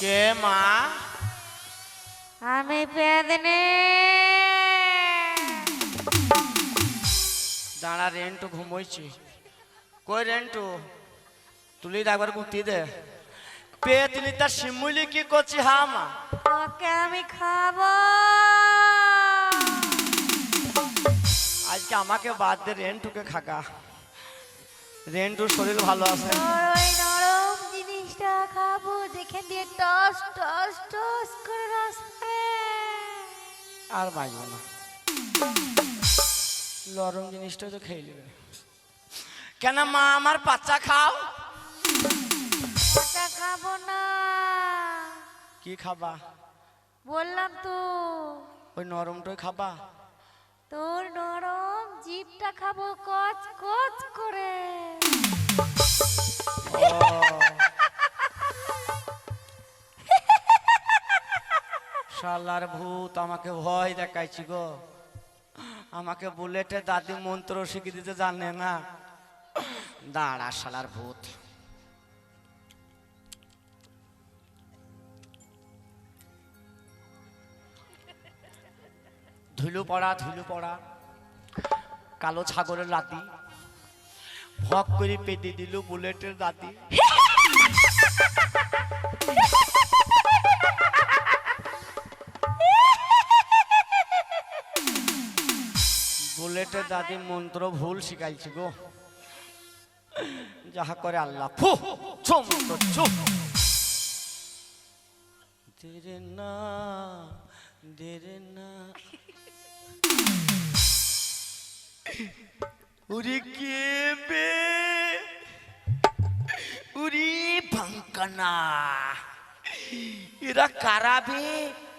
কে মা? আমি পেদনে। দাঁড়া রেন্টু ঘুমোইছি। কই রেন্টু? তুলি একবার গুতি দে। পেতলি তার শিমুলি কি করছি হা মা? তোকে আমি খাব। আজকে আমাকে বাদ দে রেন্টুকে খাকা রেন্টুর শরীর ভালো আছে। জিনিসটা খাব দেখে দিয়ে টস টস টস করে রস আর বাঁচবো না। নরম জিনিসটা তো খেয়ে নেবে। কেন মা আমার বাচ্চা খাও? ওটা খাব না। কি খাবা? বললাম তো। ওই নরমটাই খাবা? তোর নরম জিভটা খাব কচ কচ করে। ও। শালার ভূত, আমাকে ভয় দেখাইছি গো। আমাকে বুলেটে দাদি মন্ত্র শিখিয়ে দিতে জানে না। দাঁড়া শালার ভূত। ধুলু পড়া ধুলু পড়া। কালো ছাগলের রাতি ভক করে পেতে দিল বুলেটের রাতি বুলেটের দাদি মন্ত্র ভুল শিখাইছি গো। যাহা করে আল্লাহ। উরি কে উরি ভাঙ্কানা। এরা কারাবে?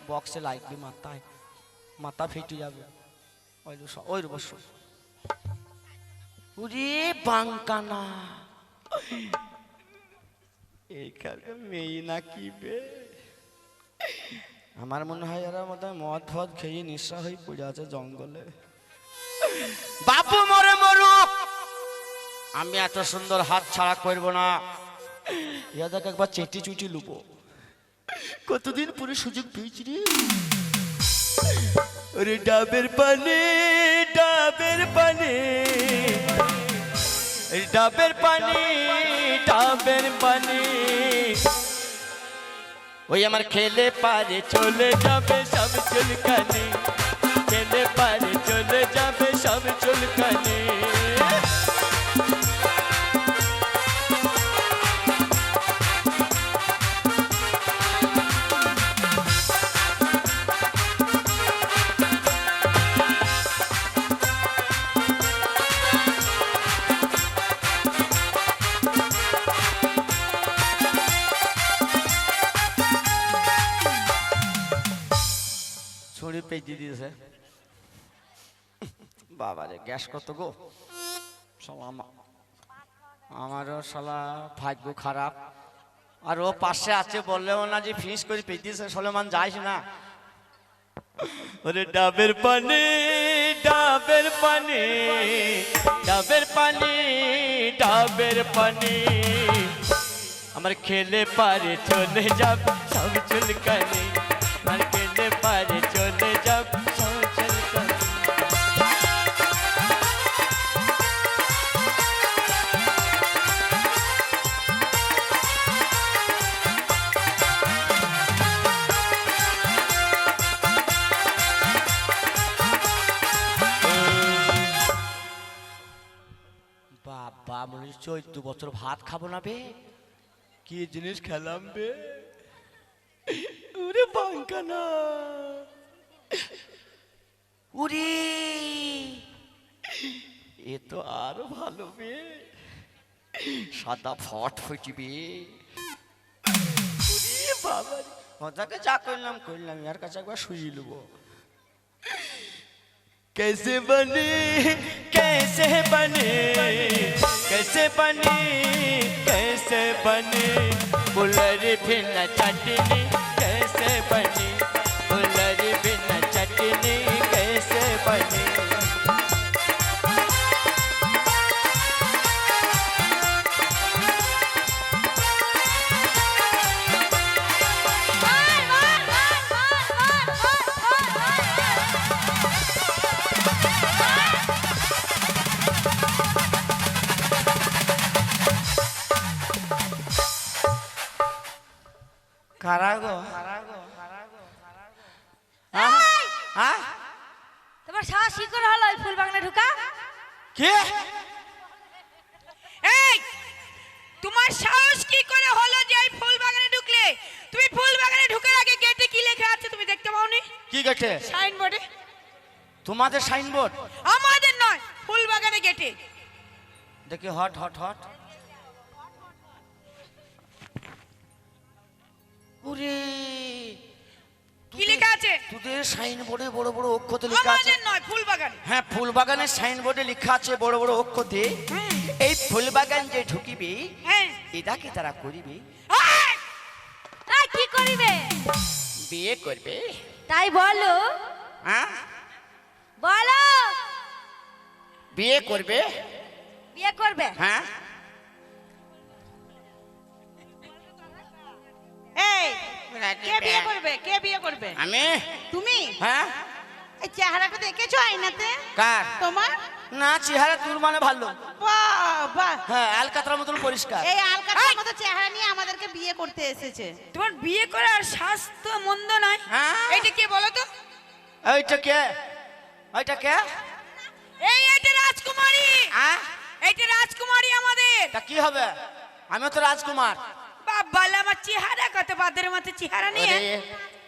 বক্সে লাইটলি মাথায়, মাথা ফেটে যাবে। ওই বাঙ্কানা। মেয়ে না কি বে? আমার মনে হয় এরা মতো মদ ফদ খেয়ে নিঃশ্বা হয়ে পড়ে আছে জঙ্গলে। বাপু মরে মরুক আমি এত সুন্দর হাত ছাড়া করব না। ইয়াদাকে একবার চেটি চুটি লুবো। কতদিন পরে সুযোগ পেয়েছি রে? ওরে ডাবের পানে ডাবের পানে। ডাবের পানি ডাবের পানি। ওই আমার খেলে পারে চলে যাবে সব চুলকানি। খেলে পারে চলে যাবে সব চুলকানি। গ্যাস কত গো? আমারও শালা ভাগ্য খারাপ। আর ও পাশে আছে বললেও না যে ফিনিশ করে পেঁচিয়েছে সলেমান যাইস না। ওরে ডাবের পানি ডাবের পানি ডাবের পানি ডাবের পানি। আমার খেলে পারে চলে যাব সব চুলকানি। আমার খেলে পারে চলে যাব চৈত্র বছর ভাত খাব না বে? কি জিনিস খেলাম বে? উরে বাঙ্কানা উরে এ তো আরও ভালো বে। সাদা ফট ফুটবে বাবা মজাকে যা করলাম করলাম ইয়ার কাছে একবার শুয়ে নেব। कैसे बने कैसे बने कैसे बने कैसे बने? बुलर बिना चटनी, कैसे बने? बुलर बिना चटनी। তোমাদের সাইনবোর্ড। আমাদের নয় ফুল বাগানে গেটে। দেখি হট হট হট। ওরে কি লেখা আছে? তোদের সাইনবোর্ডে বড় বড় অক্ষরে লেখা আছে। আমাদের নয় ফুল বাগান হ্যাঁ ফুলবাগানের সাইনবোর্ডে লেখা আছে বড় বড় অক্ষরে এই ফুল বাগান যে ঢুকিবে হ্যাঁ। তারা করিবে? তাই কি করিবে? বিয়ে করবে? তাই বলো। হ্যাঁ? বলো। বিয়ে করবে? বিয়ে করবে? হ্যাঁ। এই কে বিয়ে করবে? কে বিয়ে করবে? আমি? তুমি? হ্যাঁ। এই চেহারাটা দেখেছ আয়নাতে? কার? তোমার? না চেহারা তোর মানে ভালো। বাহ বাহ হ্যাঁ আলকাতরার মতন পরিষ্কার। এই আলকাতার মতো চেহারা নিয়ে আমাদেরকে বিয়ে করতে এসেছে। তোমার বিয়ে করার স্বাস্থ্য মন্দ নয়। হ্যাঁ। এটা কে বলো তো? এইটা কে? এইটা কে এই এটা রাজকুমারী। হ্যাঁ? এইটা রাজকুমারী আমাদের। তা কি হবে? আমি তো রাজকুমার। বাবা আমার চেহারা কত বাদের মতো চেহারা নিয়ে।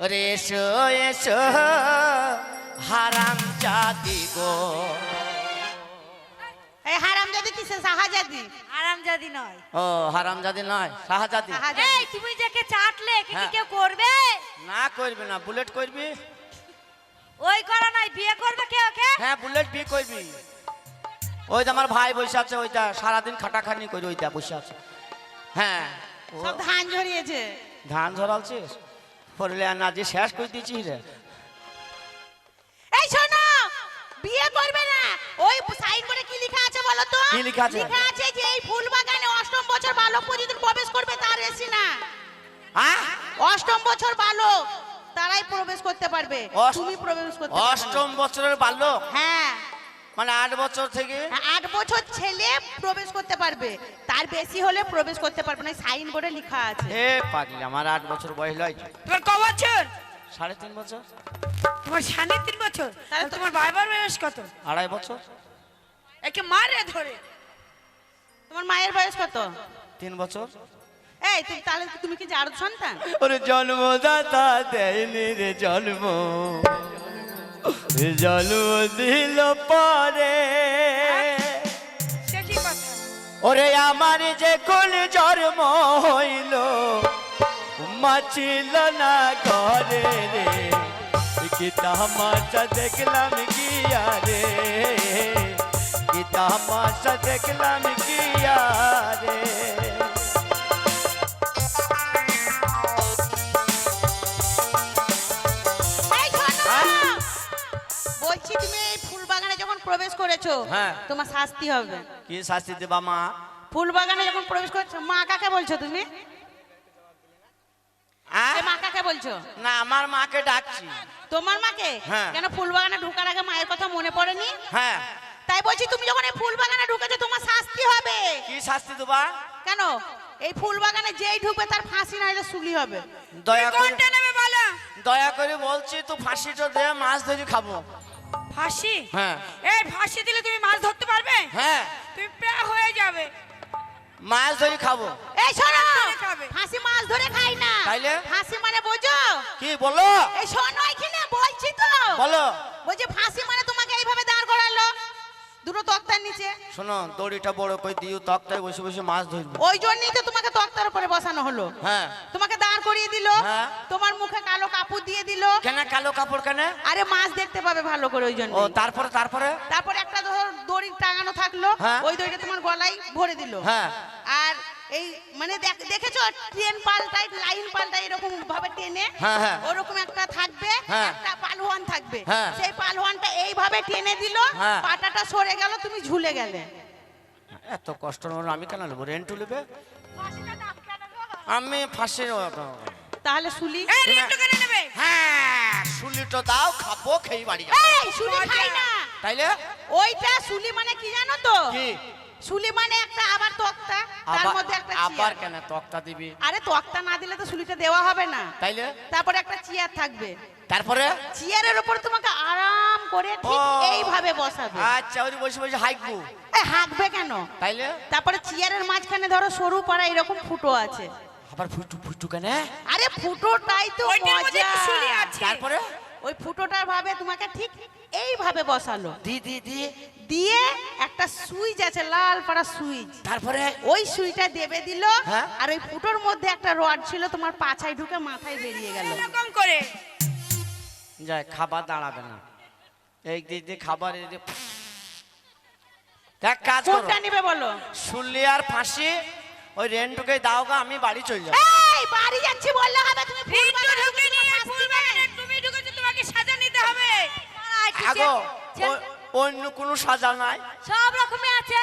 ওরে এসো এসো হারাম জাতি গো। এই হারামজাদি কিসে শাহাজাদি। আরাম যদি নয়। ও হারাম জাতি নয় শাহজাদি। শাহাজাদি এই তুমি যাকে চাটলে কি কি হ্যাঁ। কেউ করবে? না করবি না বুলেট করবি? ওই করা নাই বিয়ে করবে কে ওকে? হ্যাঁ বুলেট বিয়ে করবি। ওইটা আমার ভাই বসে আছে ওইটা সারাদিন খাটাখানি করি ওইটা বসে আছে। হ্যাঁ। সব ধান ঝরিয়েছে। ধান ধরালছিস পড়লে আর না যে শেষ করে দিয়েছিস রে। এই শোনো বিয়ে করবে না। ওই সাইন বোর্ডে কি লেখা আছে বলো তো? কি লেখা আছে? লেখা আছে যে এই ফুল বাগানে অষ্টম বছর বালক প্রতিদিন প্রবেশ করবে তার এসি না। হ্যাঁ? অষ্টম বছর বালক। তারাই প্রবেশ করতে পারবে। তুমি প্রবেশ করতে অষ্টম বছরের বাল্যক হ্যাঁ। মানে আট বছর থেকে? আট বছর ছেলে প্রবেশ করতে পারবে। তার বেশি হলে প্রবেশ করতে পারবে না সাইন বোর্ডে লেখা আছে। হে পাগলি আমার আট বছর বয়স লয় তোমার ক বছর? সাড়ে তিন বছর। তোমার সাড়ে তিন বছর? তাহলে তাহলে তোমার বাবার বয়স কত? আড়াই বছর। একে মারে ধরে। তোমার মায়ের বয়স কত? তিন বছর। এই তুমি তাহলে তুমি কি জারদ সন্তান? ওরে জন্মদাতা দেয়নি রে জন্ম। জন্ম দিল পরে। ওরে আমার যে কোন জন্ম হইল মাছিল না ঘরে রে। কি তামাশা দেখলাম গিয়া রে কি তামাশা দেখলাম গিয়া রে বলছি তুমি এই ফুল বাগানে যখন প্রবেশ করেছ হ্যাঁ। তোমার শাস্তি হবে। কি শাস্তি দেবা মা? ফুল বাগানে যখন প্রবেশ করেছ মা কাকে বলছো তুমি? আহ? এ মা কাকে বলছো? না আমার মাকে ডাকছি। তোমার মাকে? হ্যাঁ। কেন ফুল বাগানে ঢোকার আগে মায়ের কথা মনে পড়েনি? হ্যাঁ। তাই বলছি তুমি যখন এই ফুল বাগানে ঢুকেছো তোমার শাস্তি হবে। কি শাস্তি দেবা? কেন? এই ফুল বাগানে যেই ঢুকবে তার ফাঁসি না হলে সুলি হবে। দয়া করে নেবে বলো? দয়া করে বলছি তো ফাঁসিটা দে মাছ ধরে খাব। ফাঁসি? হ্যাঁ। এই ফাঁসি দিলে তুমি মাছ ধরতে পারবে? হ্যাঁ। তুমি প্যা হয়ে যাবে। মাছ ধরে খাব। এই শোনো খাবে। ফাঁসি মাছ ধরে খাই না। তাইলে? ফাঁসি মানে বোঝো? কি বলো? এই শোনো এখানে বলছি তো। বলো। বলছি ফাঁসি মানে তোমাকে এইভাবে দাঁড় করালো। দুটো তক্তার নিচে। শোনো দড়িটা বড় করে দিও তক্তায় বসে বসে মাছ ধরবো। ওই জন্যই তো তোমাকে তক্তার উপরে বসানো হলো। হ্যাঁ। করিয়ে দিল। হ্যাঁ। তোমার মুখে কালো কাপড় দিয়ে দিল। কেন কালো কাপড় কেন? আরে মাছ দেখতে পাবে ভালো করে ওই জন্য। ও তারপরে তারপরে? তারপর একটা ধর দড়ি টাঙানো থাকল। হ্যাঁ। ওই দড়িটা তোমার গলায় ভরে দিল। হ্যাঁ। আর এই মানে দেখেছ? ট্রেন পাল্টাই লাইন এরকম ভাবে টেনে। ওরকম একটা থাকবে। একটা পালোয়ান থাকবে। সেই পালোয়ানটা এইভাবে টেনে দিল। পাটাটা সরে গেল তুমি ঝুলে গেলে। এত কষ্ট আমি কেন নেব? রেন্টু নেবে? আমি ফাঁসি তাহলে নেবে? হ্যাঁ শুলিটো দাও খাব খেয়ে বাড়ি এই সুলি খাই না। তাইলে? ওইটা সুলি মানে কি জানো তো? কি? শুলি মানে একটা আবার তক্তা তার আবার মধ্যে একটা আবার কেন তক্তা দিবি? আরে তক্তা না দিলে তো শুলিটা দেওয়া হবে না। তাইলে? তারপরে একটা চেয়ার থাকবে। তারপরে? চেয়ারের উপর তোমাকে আরাম করে ঠিক এইভাবে বসাবে। আচ্ছা ওই বসে বসে হাইকবু হাঁকবে কেন? তাইলে? তারপরে চেয়ারের মাঝখানে ধরো সরু পাড়া এরকম ফুটো আছে। আবার ফুটু ফুটু কেন? আরে ফুটোটাই তো ওইটার মধ্যে মজা। একটু শুলি আছে। তারপরে? ওই ফুটোটার ভাবে তোমাকে ঠিক এইভাবে বসালো। দি দি দি। দিয়ে একটা সুইচ আছে লাল পাড়া সুইচ। তারপরে? ওই সুইটা দেবে দিল হ্যাঁ। আর ওই ফুটোর মধ্যে একটা রড ছিল তোমার পাছায় ঢুকে মাথায় বেরিয়ে গেল। এরকম করে। যায় খাবার দাঁড়াবে না। এই দিক দিয়ে খাবার এই এক কাজ করো। কোনটা নিবে বলো? শুনলি আর ফাঁসি ওই রেন্টুকে দাও গা আমি বাড়ি চলে যাব। এই বাড়ি যাচ্ছি বললে হবে তুমি ফুল ঢুকে তুমি নিয়ে ফুল। বাগানে তুমি ঢুকেছো তোমাকে সাজা নিতে হবে। আগো ও- অন্য কোনো সাজা নাই। সব রকমের আছে।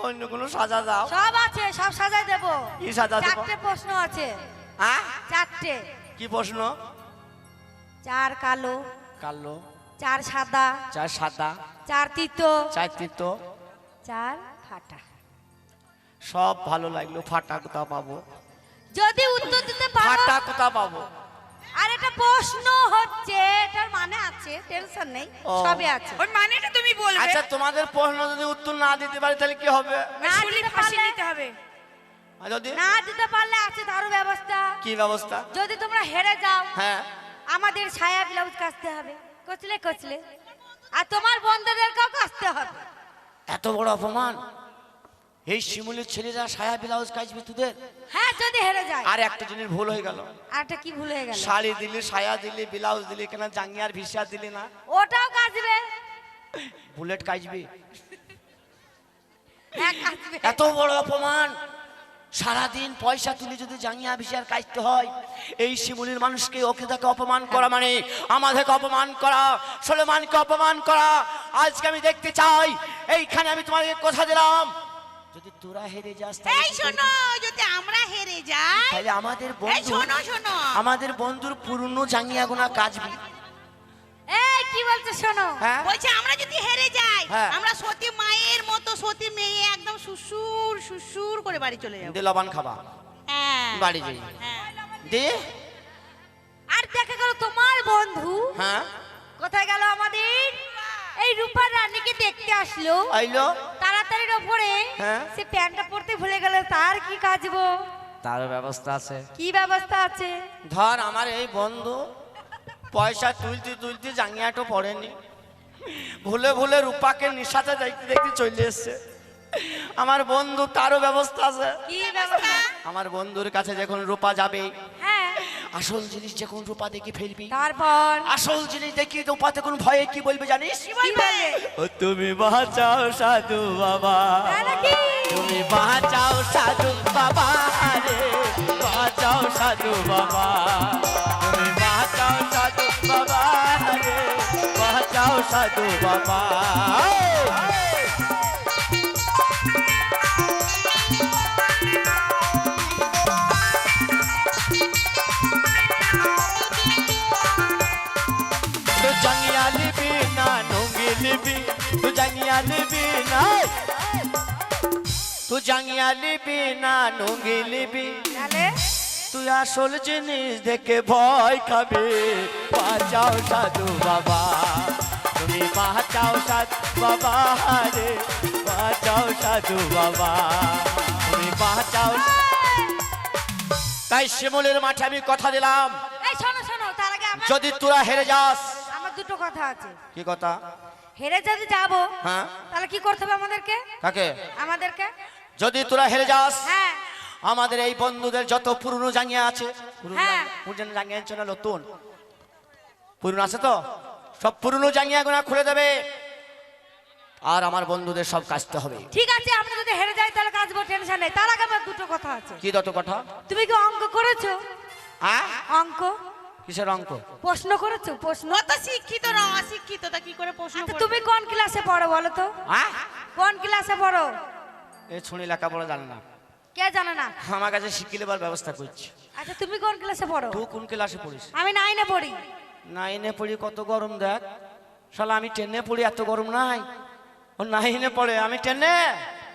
অন্য কোনো সাজা দাও। সব আছে সব সাজাই দেবো। কি সাজা দেবো? চারটে প্রশ্ন আছে। হ্যাঁ? চারটে। কি প্রশ্ন? চার কালো কালো। চার সাদা চার সাদা। চার তিতো। চার তিতো। চার ফাটা। সব ভালো লাগল ফাটা কোথা পাবো। যদি উত্তর দিতে পারো। ফাটা কোথা পাবো। আর এটা প্রশ্ন হচ্ছে এটার মানে আছে টেনশন নেই সবই আছে। ওর মানেটা তুমি বলবে। আচ্ছা তোমাদের প্রশ্ন যদি উত্তর না দিতে পারি তাহলে কি হবে? না শুলি দিতে ফাঁসি নিতে হবে। আর যদি না দিতে পারলে আছে তারও ব্যবস্থা। কি ব্যবস্থা? যদি তোমরা হেরে যাও হ্যাঁ। আমাদের ছায়া ব্লাউজ কাচতে হবে। কচলে কচলে। আর তোমার বন্ধুদের বন্ধুদেরকেও কাচতে হবে। এত বড় অপমান? এই শিমুলের ছেলেরা সায়া ব্লাউজ কাচবে তোদের? হ্যাঁ যদি হেরে যায়। আর একটা জিনিস ভুল হয়ে গেল। আর একটা কি ভুল হয়ে গেল? শাড়ি দিলি সায়া দিলি ব্লাউজ দিলি কেন জাঙ্গিয়ার ভিসা দিলি না? ওটাও কাচবে। বুলেট কাচবি। হ্যাঁ এত বড় অপমান। সারাদিন পয়সা তুলে যদি জাঙ্গিয়া ভিসার কাচতে হয় এই শিমুলির মানুষকে ওকে তাকে অপমান করা মানে আমাদেরকে অপমান করা সলেমানকে অপমান করা। আজকে আমি দেখতে চাই এইখানে আমি তোমাকে কথা দিলাম। যদি তোরা হেরে যাস এই শোনো যদি আমরা হেরে যাই তাহলে আমাদের এই বন্ধু শোনো শোনো। আমাদের বন্ধুর পুরনো জাঙ্গিয়া গোনা কাচবি এই কি বলছো শোনো? হ্যাঁ? বলছে আমরা যদি হেরে যাই হ্যাঁ। আমরা সতী মায়ের মতো সতী মেয়ে একদম সুসুর সুসুর করে বাড়ি চলে যাব। দে লবান খাবা। হ্যাঁ। বাড়ি যাই। হ্যাঁ। দে। আর দেখা গেল তোমার বন্ধু। হ্যাঁ। কোথায় গেল আমাদের? এই রূপা রানীকে দেখতে আসলো। আইলো। ওপরে হ্যাঁ। সে প্যান্টটা পরতে ভুলে গেল তার কি কাজবো তার ব্যবস্থা আছে। কি ব্যবস্থা আছে? ধর আমার এই বন্ধু পয়সা তুলতে তুলতে জাঙ্গিয়াটো পড়েনি। ভুলে ভুলে রূপাকে নিশাতে দেখতে দেখতে চলে এসছে। আমার বন্ধু তারও ব্যবস্থা আছে। কি ব্যবস্থা? আমার বন্ধুর কাছে যখন রূপা যাবে হ্যাঁ। আসল জিনিস যখন রূপা দেখে ফেলবি। তারপর? আসল জিনিস দেখি রূপা তখন ভয়ে কি বলবে জানিস? তুমি বাঁচাও সাধু বাবা? তুমি বাঁচাও সাধু বাবা রে বাঁচাও সাধু বাবা। তুমি বাঁচাও সাধু বাবা রে বাঁচাও সাধু বাবা। তু জাঙ্গিয়া লিবি না নুঙ্গি লিবি তুই আসল জিনিস দেখে ভয় খাবে বাঁচাও সাধু বাবা তুমি বাঁচাও সাধু বাবা রে বাঁচাও সাধু বাবা তুমি বাঁচাও তাই শিমুলের মাঠে আমি কথা দিলাম। যদি তোরা হেরে যাস। আমার দুটো কথা আছে। কি কথা? হেরে যদি যাব হ্যাঁ। তাহলে কি করতে হবে আমাদেরকে? কাকে? আমাদেরকে? যদি তোরা হেরে যাস হ্যাঁ। আমাদের এই বন্ধুদের যত পুরনো জাঙ্গিয়া আছে পুরনো হ্যাঁ। না নতুন? পুরনো আছে তো? সব পুরনো জাঙ্গিয়া গোনা খুলে দেবে। আর আমার বন্ধুদের সব কাচতে হবে। ঠিক আছে আমরা যদি হেরে যাই তাহলে কাজ কাজবো টেনশন নেই। তার আগে আমার দুটো কথা আছে। কি দত কথা? তুমি কি অঙ্ক করেছ? হ্যাঁ? অঙ্ক? কিসের অঙ্ক? প্রশ্ন করেছ? প্রশ্ন তো শিক্ষিত না অশিক্ষিত। তা কি করে প্রশ্ন আচ্ছা তুমি কোন ক্লাসে পড়ো বলো তো? হ্যাঁ? কোন ক্লাসে পড়ো? এ ছুঁড়ি লেখাপড়া জানে না। কে জানে না? আমার কাছে শিখে নেবার ব্যবস্থা করছি। আচ্ছা তুমি কোন ক্লাসে পড়ো? তুই কোন ক্লাসে পড়িস? আমি নাইনে পড়ি। নাইনে পড়ি কত গরম দেখ। শালা আমি টেনে পড়ি এত গরম নাই। ও নাইনে পড়ে আমি টেনে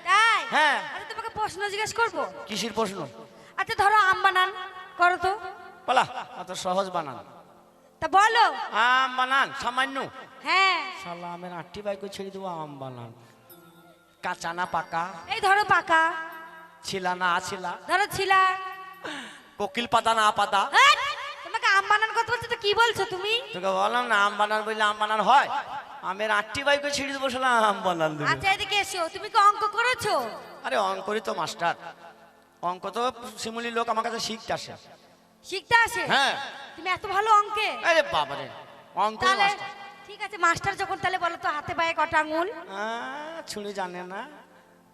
তাই? হ্যাঁ। আচ্ছা তোমাকে প্রশ্ন জিজ্ঞেস করব? কিসির প্রশ্ন? আচ্ছা ধরো আম বানান করো তো। বলা অত সহজ বানান। তা বলো। আম বানান সামান্য। হ্যাঁ। শালা আমের আটটি বাইকে ছেড়ে দেবো আম বানান। কাঁচা না পাকা? এই ধরো পাকা। ছিলা না আছিলা ধরো ছিলা। কোকিল পাতা না পাতা তোমাকে আম বানান কথা বলছো তো কি বলছো তুমি? তোকে বললাম না আম বানান বললে আম বানান হয়। আমের আটটি বাইকে ছেড়ে দেবো শালা আম বানান দেবে। আচ্ছা এদিকে এসো। তুমি কি অঙ্ক করেছ? আরে অঙ্করই তো মাস্টার। অঙ্ক তো শিমুলি লোক আমার কাছে শিখতে আসে। শিখতে আসে? হ্যাঁ। তুমি এত ভালো অঙ্কে। আরে বাবারে অঙ্ক মাস্টার। ঠিক আছে মাস্টার যখন তাহলে বলো তো হাতে পায়ে কটা আঙুল? ছুঁড়ে জানে না।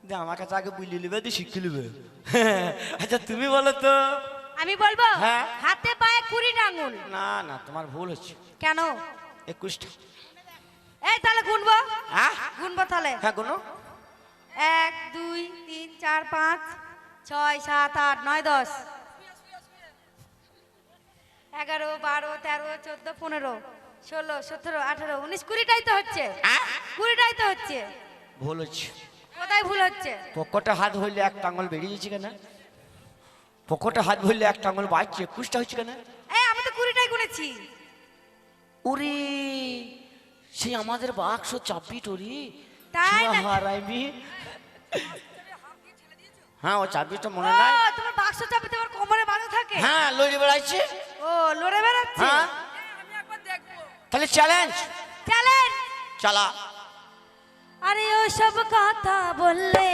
যে আমার কাছে আগে বুঝলি লিবে দিয়ে শিখে লিবে আচ্ছা তুমি বলো তো। আমি বলব হ্যাঁ। হাতে পায়ে কুড়িটা আঙুল। না না তোমার ভুল হচ্ছে। কেন? একুশটা। এই তাহলে গুনবো। হ্যাঁ? গুনবো তাহলে। হ্যাঁ কোনো এক দুই তিন চার পাঁচ ছয় সাত আট নয় দশ। এগারো বারো তেরো চোদ্দ পনেরো। ষোলো সতেরো আঠেরো উনিশ কুড়িটাই তো হচ্ছে। কুড়িটাই তো হচ্ছে। ভুল হচ্ছে। কোথায় ভুল হচ্ছে? পকেটে হাত হইলে এক আঙুল বেরিয়ে যাচ্ছে কেন? পকেটে হাত হইলে একটা আঙুল বাড়ছে একুশটা হচ্ছে কেন? এই আমি তো কুড়িটাই গুনেছি। উরি সেই আমাদের বাক্স চাপি টরি। তাই? হারাইবি হ্যাঁ ও চাবিটা ও মনে নাই। তোমার বাক্স চাপে তোমার কোমরে বাঁধা থাকে? হ্যাঁ লড়ে বেড়াইছে ও লড়ে বেড়াচ্ছে? হ্যাঁ। তাহলে চ্যালেঞ্জ চ্যালেঞ্জ চালা। আরে ও সব কথা বললে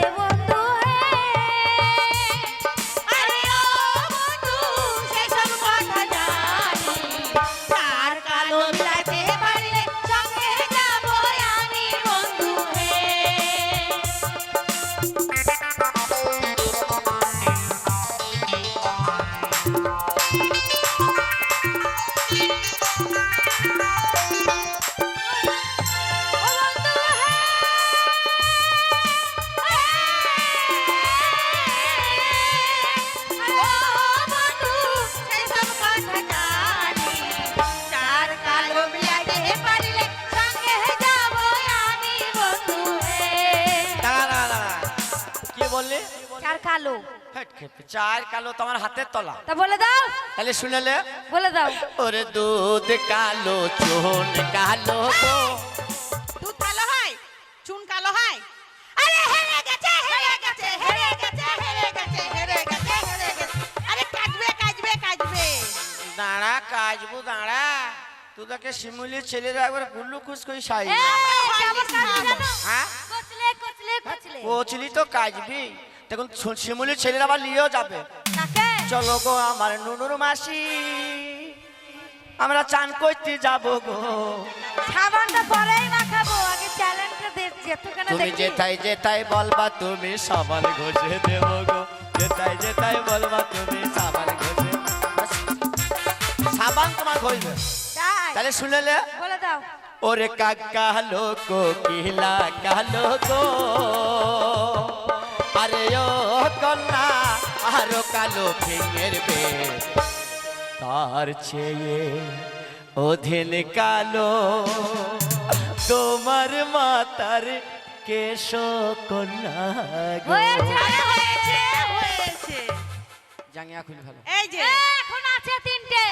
তলা তা বলে দাও। তাহলে শুনেলে? বলে দাও। ওরে দুধ কালো চোন কালো গো। দুধ কালো হয় চুন কালো হয়। আরে হেরে গেছে হেরে গেছে হেরে গেছে হেরে গেছে হেরে গেছে হেরে গেছে। আরে কাজবে কাজবে কাজবে দাঁড়া কাজবু দাঁড়া। তুই তাকে শিমুলির ছেলেরা একবার গুল্লু খুশ করে সাই হ্যাঁ? কচলে কচলে কচলে। কোচলি তো কাজবি দেখুন শিমুলির ছেলেরা আবার নিয়েও যাবে। কাকে? চলো গো আমার নুনুর মাসি। আমরা চান করতে যাব গো। সাবানটা পরেই মাখাবো আগে চ্যালেঞ্জটা তুমি দেখি যেটাই যেটাই বলবা তুমি সাবান ঘষে দেব গো। যেটাই যেটাই বলবা তুমি সাবান ঘষে সাবান তোমার ঘষবে তাই? তাহলে শুনেলে বলে দাও। ওরে কাকা লোকো কিলা কালো গো আরে ও কন্যা আরও কালো ফিঙের বে তার চেয়ে অধীন কালো তোমার মাতার কেশ কন্যা গো। হয়েছে আরে হয়েছে হয়েছে। জাঙ্গিয়া খুলে ফেলো এই যে। এখন আছে তিনটে?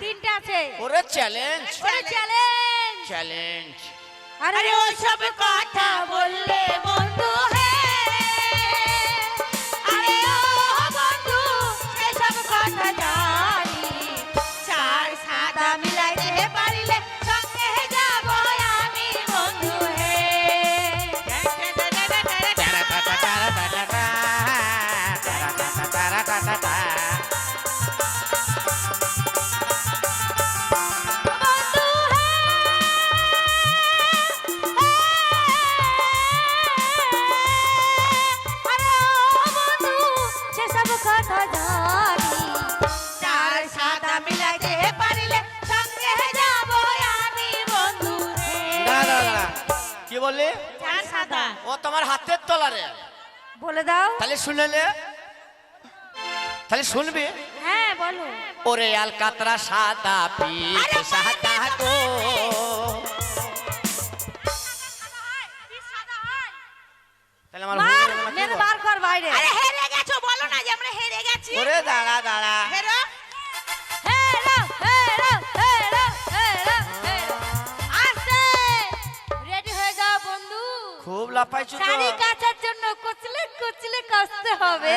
তিনটে আছে। ওরে চ্যালেঞ্জ ওরে চ্যালেঞ্জ চ্যালেঞ্জ আরে আরে ওসব কথা বললে বন্ধু হে সেসব তাহলে শুনবি? হ্যাঁ বলো। ওরে আলকাতরা সাদা পিঠ সাদা গো। তাহলে আমার মার ভুল হলো না কি মেরে বল? ঘর বাইরে। আরে হেরে গেছো বলো না যে আমরা হেরে গেছি। ওরে দাঁড়া দাঁড়া। হেরো। হেরো হেরো হেরো হেরো হেরো। আস্তে। রেডি হয়ে যাও বন্ধু। খুব লাফাইছো তো। শাড়ি কাচার জন্য কুচলে কুচলে কাচতে হবে।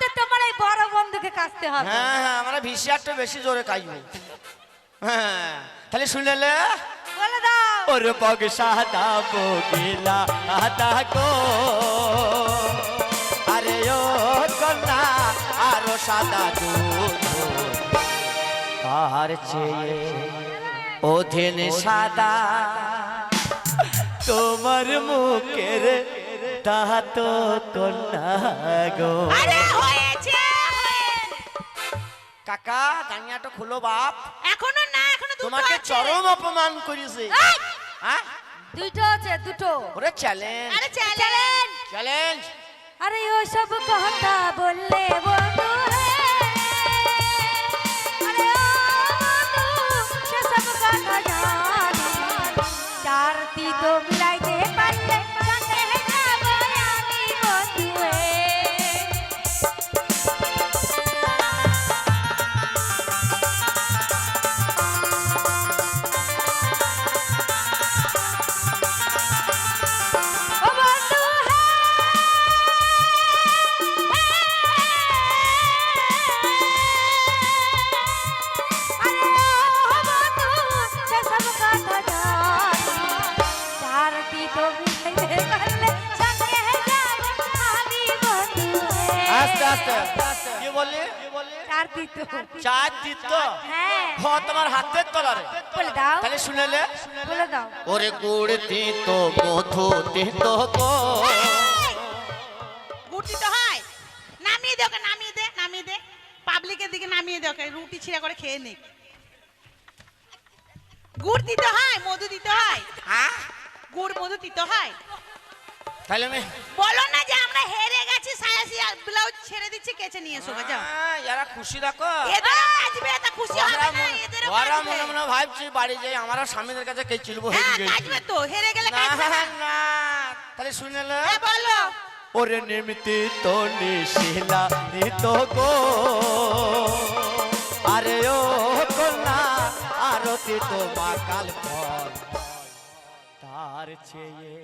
তার তোমার এই বড় বন্ধুকে কাচতে হবে। হ্যাঁ হ্যাঁ আমরা ভিসিআরটা বেশি জোরে কাইবো। হ্যাঁ তাহলে শুনলে বলে দাও। ওর বগ সাদা বগিলা আদা গো। আরে ও কন্যা আরও সাদা দুধ। আর চেয়ে অধীন সাদা। তোমার মুখের দাঁত কন্যা গো আরে হয়েছে। কাকা জানিয়াটা খুলো বাপ। এখনও না এখনও দুটো তোমাকে আছে। চরম অপমান করেছে। এই, হ্যাঁ? দুটো আছে দুটো। ওরে চ্যালেঞ্জ আরে চ্যালেঞ্জ চ্যালেঞ্জ আরে ও সব কথা বললে বন্ধু আরে ও বন্ধু সেসব কথা জানি। চার তিতো হ তোমার হাতের তলারে। বলে দাও। তাহলে শুনেলে বলে দাও। ওরে গুড় দিত মধু দিত গো। গুড় দিতে হয়? নামিয়ে দে ওকে নামিয়ে দে নামিয়ে দে। পাবলিকের দিকে নামিয়ে দে ওকে রুটি ছিঁড়া করে খেয়ে নে গুড় দিতে হয় মধু দিতে হয়? হ্যাঁ? গুড় মধু দিতে হয়? তাহলে আমি বলো না যে আমরা ব্লাউজ ছেড়ে দিচ্ছি কেচে নিয়ে এসো যাও এরা খুশি দেখো। এদের কাজবে তা খুশি হবে ওরা না মনে- ওরা মনে মনে ভাবছি বাড়ি যাই আমারও স্বামীদের কাছে কে চিলবো হ্যাঁ কাজবে তো হেরে গেলে না কাজবে না। না তাহলে শুনেলে হ্যাঁ বলো। ওরে নিমিতি তো নিশিলা নিত গো। আরে ও কন্যা আরতি তো ফল তার চেয়ে